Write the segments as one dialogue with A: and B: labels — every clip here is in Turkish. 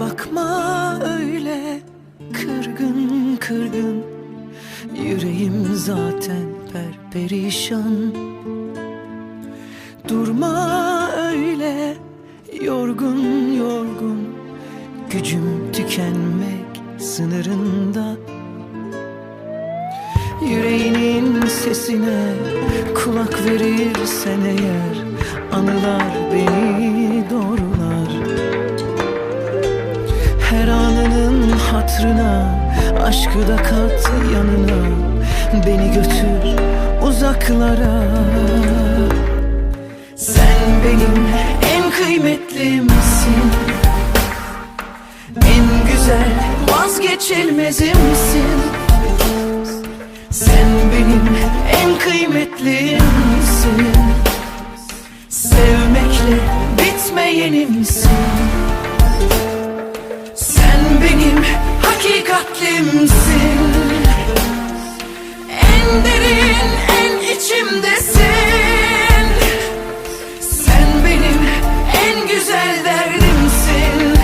A: Bakma öyle kırgın kırgın. Yüreğim zaten perperişan. Durma öyle yorgun yorgun. Gücüm tükenmek sınırında. Yüreğinin sesine kulak verirsen eğer Anılar beni hatrına Aşkı da kat yanına. Beni götür uzaklara. Sen benim en kıymetlimsin En güzel vazgeçilmezimsin Sen benim en kıymetlimsin Sevmekle bitmeyenimsin Sen benim hakikatlimsin En derin en içimdesin Sen benim en güzel derdimsin.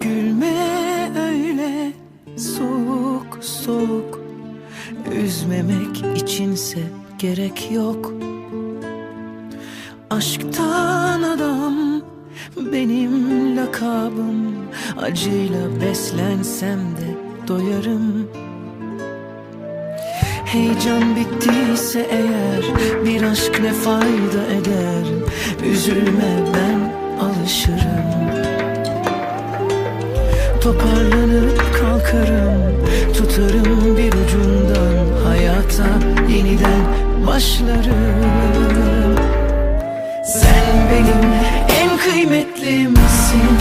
A: Gülme soğuk. Üzmemek içinse gerek yok. Aşktan adam benim lakabım. Acıyla beslensem de doyarım. Heyecan bittiyse eğer bir aşk ne fayda eder? Üzülme ben alışırım. Toparlanıp kalkarım kıymetlimsin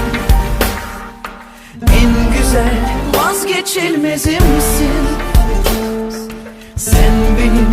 A: En güzel vazgeçilmezimsin. Sen benim